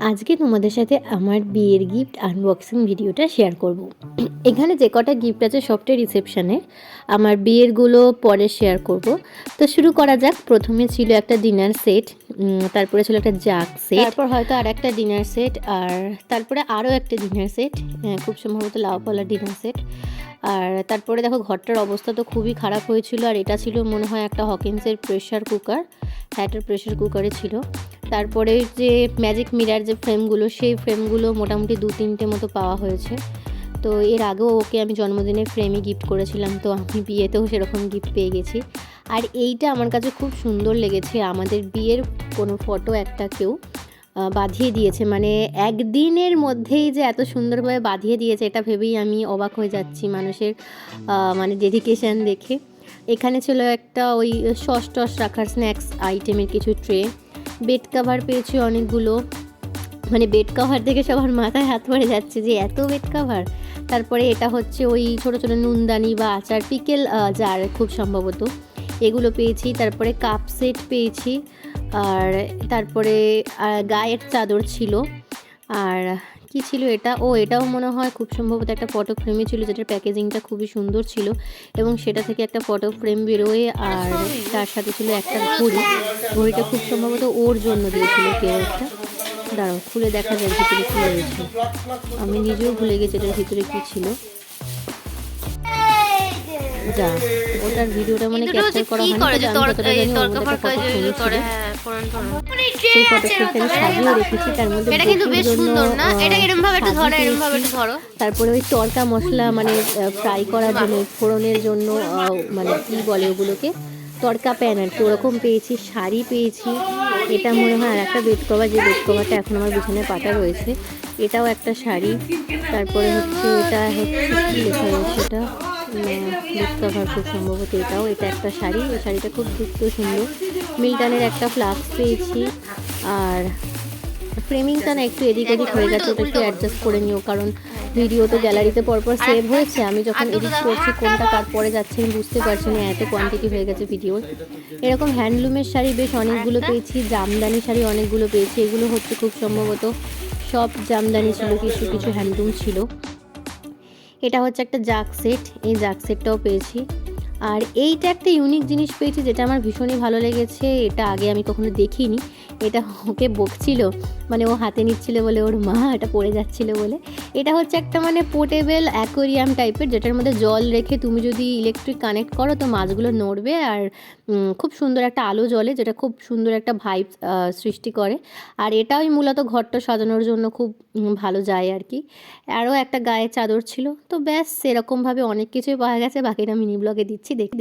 আজকে তোমাদের সাথে আমার বিয়ের গিফট আনবক্সিং ভিডিওটা শেয়ার করব। এখানে যে কটা গিফট আছে সবটাই রিসেপশানে আমার বিয়েরগুলো পরে শেয়ার করব। তো শুরু করা যাক। প্রথমে ছিল একটা ডিনার সেট তারপরে ছিল একটা জাগ সেট তারপর হয়তো আর একটা ডিনার সেট আর তারপরে আরও একটা ডিনার সেট খুব সম্ভবত লাউপালা ডিনার সেট আর তারপরে দেখো ঘরটার অবস্থা তো খুবই খারাপ হয়েছিল আর এটা ছিল মনে হয় একটা হকিন্সের প্রেশার কুকার হ্যাটের প্রেশার কুকারে ছিল। তারপরে যে ম্যাজিক মিরার যে ফ্রেমগুলো সেই ফ্রেমগুলো মোটামুটি দু তিনটে মতো পাওয়া হয়েছে। তো এর আগেও ওকে আমি জন্মদিনের ফ্রেমই গিফট করেছিলাম, তো আমি বিয়েতেও সেরকম গিফট পেয়ে গেছি। আর এইটা আমার কাছে খুব সুন্দর লেগেছে, আমাদের বিয়ের কোনো ফটো একটা কেউ বাঁধিয়ে দিয়েছে। মানে একদিনের মধ্যেই যে এত সুন্দরভাবে বাঁধিয়ে দিয়েছে, এটা ভেবেই আমি অবাক হয়ে যাচ্ছি মানুষের মানে ডেডিকেশান দেখে। এখানে ছিল একটা ওই সস টস রাখার স্ন্যাক্স আইটেমের কিছু ট্রে বেড কাভার পেয়েছি অনেকগুলো। মানে বেড কাভার দেখে সবার মাথায় হাত পড়ে যাচ্ছে যে এত বেড কাভার তারপরে এটা হচ্ছে ওই ছোটো ছোটো নুনদানি বা আচার পিকেল যার খুব সম্ভবত। এগুলো পেয়েছি, তারপরে কাপ সেট পেয়েছি। আর তারপরে গায়ের চাদর ছিল। আর কি ছিল এটা? ও এটাও মনে হয় খুব সম্ভবত একটা ফটো ফ্রেমই ছিল যেটার প্যাকেজিংটা খুবই সুন্দর ছিল এবং সেটা থেকে একটা ফটো ফ্রেম বেরোয় আর তার সাথে ছিল একটা ঘড়ি। ঘড়িটা খুব সম্ভবত ওর জন্য দিয়েছিল কেউ একটা। দাঁড়াও, খুলে দেখা যায় ভিতরে কী রয়েছে। আমি নিজেও ভুলে গেছি এটার ভিতরে কী ছিল। যা ওটার ভিডিওটা মানে ক্যাপচার করা হয়নি সেই ফটো ফ্রেমটা আমি সাজিয়ে রেখেছি তার মধ্যে এটা কিন্তু বেশ সুন্দর না? এটা এরকম ভাবে একটু ধরো এরকম ভাবে একটু ধরো। তারপরে ওই তরকা মশলা মানে ফ্রাই করার জন্য ফোড়নের জন্য মানে কি বলে ওগুলোকে? তরকা প্যান আর কি ওরকম পেয়েছি শাড়ি পেয়েছি। এটা মনে হয় আর একটা বেড কভার যে বেড কভারটা এখন আমার বিছানে পাতা রয়েছে। এটাও একটা শাড়ি। তারপরে হচ্ছে এটা হচ্ছে কী লেখা রয়েছে এটা? বেড কভার খুব সম্ভবত এটাও। এটা একটা শাড়ি। এই শাড়িটা খুব দেখতেও সুন্দর। মিল্টনের একটা ফ্লাক্স পেয়েছি। আর ফ্রেমিংটা না একটু এদিক ওদিক হয়ে গেছে, ওটা একটু অ্যাডজাস্ট করে নিও। কারণ ভিডিও তো গ্যালারিতে পরপর সেভ হয়েছে। আমি যখন এডিট করছি, কোনটা কার পরে যাচ্ছে, আমি বুঝতে পারছি না। এত কোয়ান্টিটি হয়ে গেছে ভিডিও এরকম হ্যান্ডলুমের শাড়ি বেশ অনেকগুলো পেয়েছি। জামদানি শাড়ি অনেকগুলো পেয়েছি। এগুলো হচ্ছে খুব সম্ভবত সব জামদানি ছিল, কিছু কিছু হ্যান্ডলুম ছিল। এটা হচ্ছে একটা জাক সেট, এই জাক সেটটাও পেয়েছি। আর এইটা একটা ইউনিক জিনিস পেয়েছি যেটা আমার ভীষণই ভালো লেগেছে, এটা আগে আমি কখনো দেখিনি। এটা ওকে বকছিল মানে ও হাতে নিচ্ছিল বলে ওর মা এটা পড়ে যাচ্ছিল বলে। এটা হচ্ছে একটা মানে পোর্টেবল অ্যাকোরিয়াম টাইপের, যেটার মধ্যে জল রেখে তুমি যদি ইলেকট্রিক কানেক্ট করো তো মাছগুলো নড়বে আর খুব সুন্দর একটা আলো জ্বলে যেটা খুব সুন্দর একটা ভাইব সৃষ্টি করে। আর এটাই মূলত ঘরটা সাজানোর জন্য খুব ভালো যায় আর কি। আরও একটা গায়ে চাদর ছিল, তো ব্যাস সেরকমভাবে অনেক কিছুই পাওয়া গেছে, বাকিটা মিনি ব্লগে দিচ্ছি দেখে।